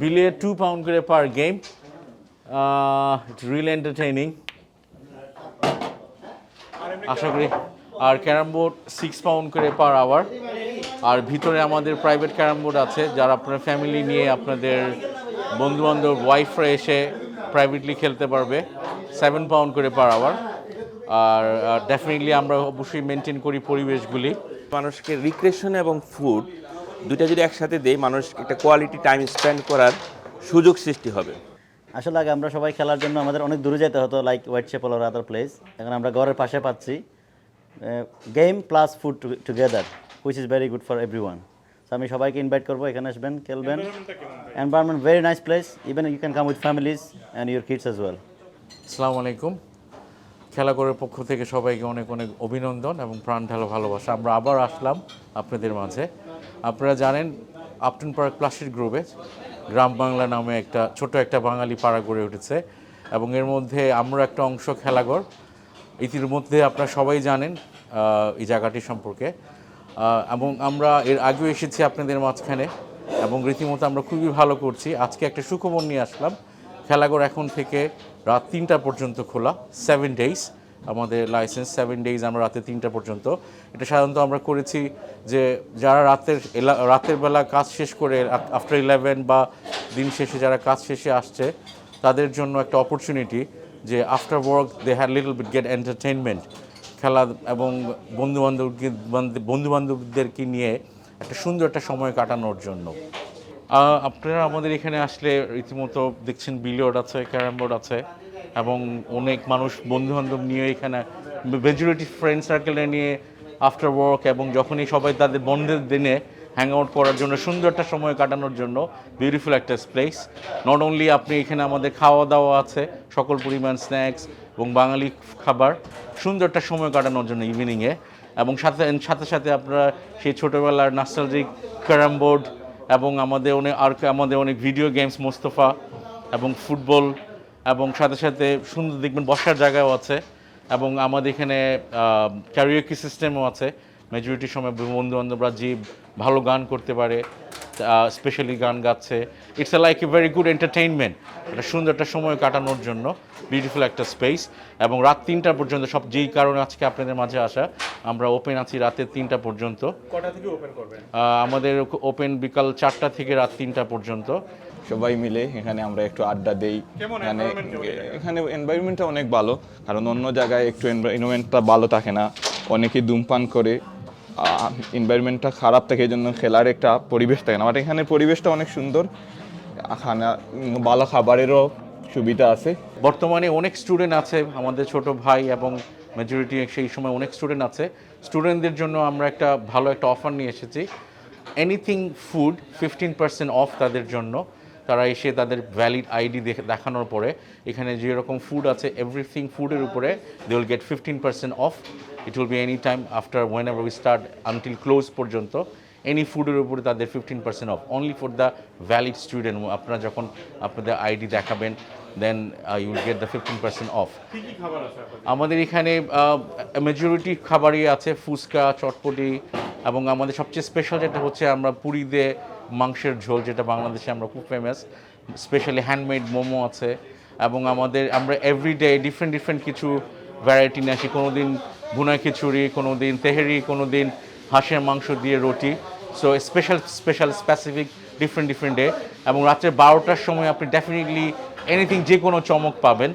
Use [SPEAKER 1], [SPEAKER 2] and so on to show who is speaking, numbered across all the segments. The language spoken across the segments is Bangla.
[SPEAKER 1] বিলে টু পাউন্ড করে per game it's real entertaining আশা করি আর ক্যারাম বোর্ড সিক্স পাউন্ড করে পার আওয়ার আর ভিতরে আমাদের প্রাইভেট ক্যারাম বোর্ড আছে, যারা আপনার ফ্যামিলি নিয়ে আপনাদের বন্ধু বান্ধব ওয়াইফরা এসে প্রাইভেটলি খেলতে পারবে সেভেন পাউন্ড করে পার আওয়ার আর ডেফিনেটলি আমরা অবশ্যই মেনটেন করি পরিবেশগুলি।
[SPEAKER 2] মানুষকে রিক্রেশন এবং ফুড দুইটা যদি একসাথে দেই মানুষ একটা কোয়ালিটি টাইম স্পেন্ড করার সুযোগ সৃষ্টি হবে।
[SPEAKER 3] আসলে আগে আমরা সবাই খেলার জন্য আমাদের অনেক দূরে যেতে হতো লাইক হোয়াইট চ্যাপেল আর আদার প্লেস এখন আমরা ঘরের পাশে পাচ্ছি game plus food together which is very good for everyone আমি সবাইকে ইনভাইট করব এখানে আসবেন খেলবেন। Environment very nice place even you can come with families and your kids as well
[SPEAKER 1] আসসালামু আলাইকুম। খেলাঘরের পক্ষ থেকে সবাইকে অনেক অনেক অভিনন্দন এবং প্রাণ ঢালো ভালোবাসা। আমরা আবার আসলাম আপনাদের মাঝে। আপনারা জানেন আপটন পার্ক প্লাস্টিক গ্রুপে গ্রাম বাংলা নামে একটা ছোট একটা বাঙালি পাড়া গড়ে উঠেছে এবং এর মধ্যে আমরা একটা অংশ খেলাঘর। ইতিমধ্যে আপনারা সবাই জানেন এই জায়গাটি সম্পর্কে। এবং আমরা এর আগেও এসেছি আপনাদের মাঝখানে এবং রীতিমতো আমরা খুবই ভালো করছি। আজকে একটা সুখবর নিয়ে আসলাম। খেলাঘর এখন থেকে রাত তিনটা পর্যন্ত খোলা সেভেন ডেইজ আমাদের লাইসেন্স সেভেন ডেইজ আমরা রাতে তিনটা পর্যন্ত। এটা সাধারণত আমরা করেছি যে যারা রাতের এলা- রাতের বেলা কাজ শেষ করে আফটার ইলেভেন বা দিন শেষে যারা কাজ শেষে আসছে, তাদের জন্য একটা অপরচুনিটি যে after work they had little bit get entertainment খেলা এবং বন্ধু বান্ধবকে বন্ধু বান্ধবদেরকে নিয়ে একটা সুন্দর একটা সময় কাটানোর জন্য। আপনারা আমাদের এখানে আসলে রীতিমতো দেখছেন বিলিয়র্ড আছে, ক্যারাম বোর্ড আছে। এবং অনেক মানুষ বন্ধু বান্ধব নিয়ে এখানে মেজরিটি ফ্রেন্ড সার্কেলে নিয়ে আফটার ওয়ার্ক এবং যখনই সবাই তাদের বন্ধের দিনে হ্যাং আউট করার জন্য, সুন্দর একটা সময় কাটানোর জন্য বিউটিফুল একটা প্লেস নট অনলি আপনি এখানে আমাদের খাওয়া দাওয়া আছে, সকল পরিমাণ স্ন্যাক্স এবং বাঙালি খাবার, সুন্দর একটা সময় কাটানোর জন্য ইভিনিংয়ে এবং সাথে সাথে সাথে আপনারা সেই ছোটোবেলার নাস্টালজিক ক্যারাম বোর্ড এবং আমাদের অনেক, আর আমাদের অনেক ভিডিও গেমস মোস্তফা এবং ফুটবল এবং সাথে সাথে সুন্দর দেখবেন বসার জায়গাও আছে এবং আমাদের এখানে ক্যারিওকি সিস্টেমও আছে। মেজরিটির সময় বন্ধু বান্ধবরা যে ভালো গান করতে পারে স্পেশালি গান গাচ্ছে। It's a like a very good entertainment একটা সুন্দর একটা সময় কাটানোর জন্য। বিউটিফুল একটা স্পেস এবং রাত তিনটা পর্যন্ত সব যেই কারণে আজকে আপনাদের মাঝে আসা আমরা ওপেন আছি রাতের তিনটা পর্যন্ত।
[SPEAKER 4] কটা থেকে ওপেন করবেন?
[SPEAKER 1] আমাদের ওপেন বিকাল চারটা থেকে রাত তিনটা পর্যন্ত।
[SPEAKER 5] সবাই মিলে এখানে আমরা একটু আড্ডা দেই। এখানে?
[SPEAKER 4] এখানে
[SPEAKER 5] এনভায়রনমেন্টটা অনেক ভালো। কারণ অন্য জায়গায় একটু এনভায়রনমেন্টটা ভালো থাকে না। অনেকে ধূমপান করে। এনভায়রনমেন্টটা খারাপ থাকে এই জন্য খেলার একটা পরিবেশ থাকে না। বাট এখানে পরিবেশটা অনেক সুন্দর। খানা ভালো খাবারেরও সুবিধা আছে।
[SPEAKER 1] বর্তমানে অনেক স্টুডেন্ট আছে, আমাদের ছোট ভাই এবং মেজরিটি সেই সময় অনেক স্টুডেন্ট আছে। স্টুডেন্টদের জন্য আমরা একটা ভালো একটা অফার নিয়ে এসেছি। Anything food fifteen percent off তাদের জন্য। তারা এসে তাদের ভ্যালিড আইডি দেখানোর পরে এখানে যেরকম ফুড আছে এভরিথিং ফুডের উপরে they will get fifteen percent off it will be any time after whenever we start until close পর্যন্ত এনি ফুডের উপরে তাদের fifteen percent off only for the valid student আপনারা যখন আপনাদের আইডি দেখাবেন then you will get the fifteen percent off আমাদের এখানে মেজরিটি খাবারই আছে ফুচকা চটপটি এবং আমাদের সবচেয়ে স্পেশাল যেটা হচ্ছে আমরা পুরী দিয়ে মাংসের ঝোল যেটা বাংলাদেশে আমরা খুব ফেমাস স্পেশালি হ্যান্ডমেড মোমো আছে। এবং আমাদের, আমরা এভরিডে ডিফারেন্ট ডিফারেন্ট কিছু ভ্যারাইটি নিয়ে আসি। কোনো দিন ভুনা খিচুড়ি কোনো দিন তেহেরি কোনো দিন হাঁসের মাংস দিয়ে রুটি। So special special specific different different day এবং রাত্রে বারোটার সময় আপনি ডেফিনেটলি এনিথিং যে কোনো চমক পাবেন।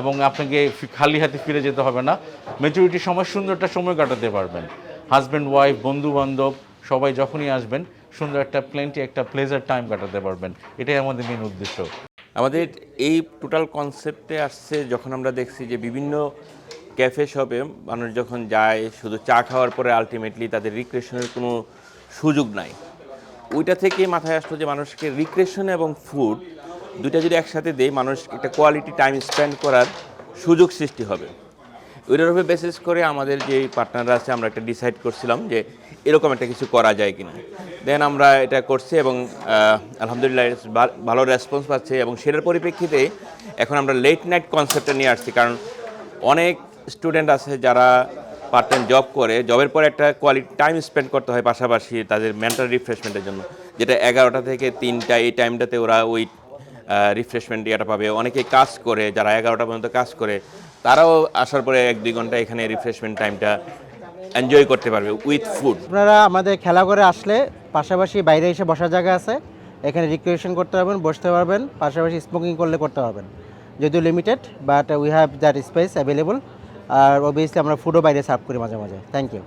[SPEAKER 1] এবং আপনাকে খালি হাতে ফিরে যেতে হবে না। মেজরিটি সময় সুন্দরটা সময় কাটাতে পারবেন। হাজব্যান্ড ওয়াইফ বন্ধু বান্ধব সবাই যখনই আসবেন সুন্দর একটা প্লেনটি একটা প্লেজার টাইম কাটাতে পারবেন। এটাই আমাদের মেন উদ্দেশ্য।
[SPEAKER 2] আমাদের এই টোটাল কনসেপ্টে আসছে যখন আমরা দেখছি যে বিভিন্ন ক্যাফে শপে মানুষ যখন যায়, শুধু চা খাওয়ার পরে আলটিমেটলি তাদের রিক্রেশনের কোনো সুযোগ নাই। ওইটা থেকেই মাথায় আসলো যে মানুষকে রিক্রেশন এবং ফুড দুইটা যদি একসাথে দেয় মানুষ একটা কোয়ালিটি টাইম স্পেন্ড করার সুযোগ সৃষ্টি হবে। ওইটার উপরে বেসিস করে আমাদের যে পার্টনাররা আছে, আমরা একটা ডিসাইড করছিলাম যে এরকম একটা কিছু করা যায় কিনা। দেন আমরা এটা করছি এবং আলহামদুলিল্লাহ ভালো রেসপন্স পাচ্ছে এবং সেটার পরিপ্রেক্ষিতে এখন আমরা লেট নাইট কনসেপ্টটা নিয়ে আসছি। কারণ অনেক স্টুডেন্ট আছে যারা পার্ট টাইম জব করে জবের পর একটা কোয়ালিটি টাইম স্পেন্ড করতে হয় পাশাপাশি তাদের মেন্টাল রিফ্রেশমেন্টের জন্য। যেটা এগারোটা থেকে তিনটা এই টাইমটাতে ওরা ওই রিফ্রেশমেন্ট ইয়েটা পাবে। অনেকে কাজ করে, যারা এগারোটা পর্যন্ত কাজ করে তারাও আসার পরে এক দুই ঘণ্টা এখানে রিফ্রেশমেন্ট টাইমটা এনজয় করতে পারবে উইথ ফুড
[SPEAKER 6] আপনারা আমাদের খেলা করে আসলে পাশাপাশি বাইরে এসে বসার জায়গা আছে। এখানে রিক্রিয়েশন করতে পারবেন, বসতে পারবেন, পাশাপাশি স্মোকিং করলে করতে পারবেন। যদিও limited but we have that space available R obviously আমরা ফুডও বাইরে সার্ভ করি মাঝে মাঝে। Thank you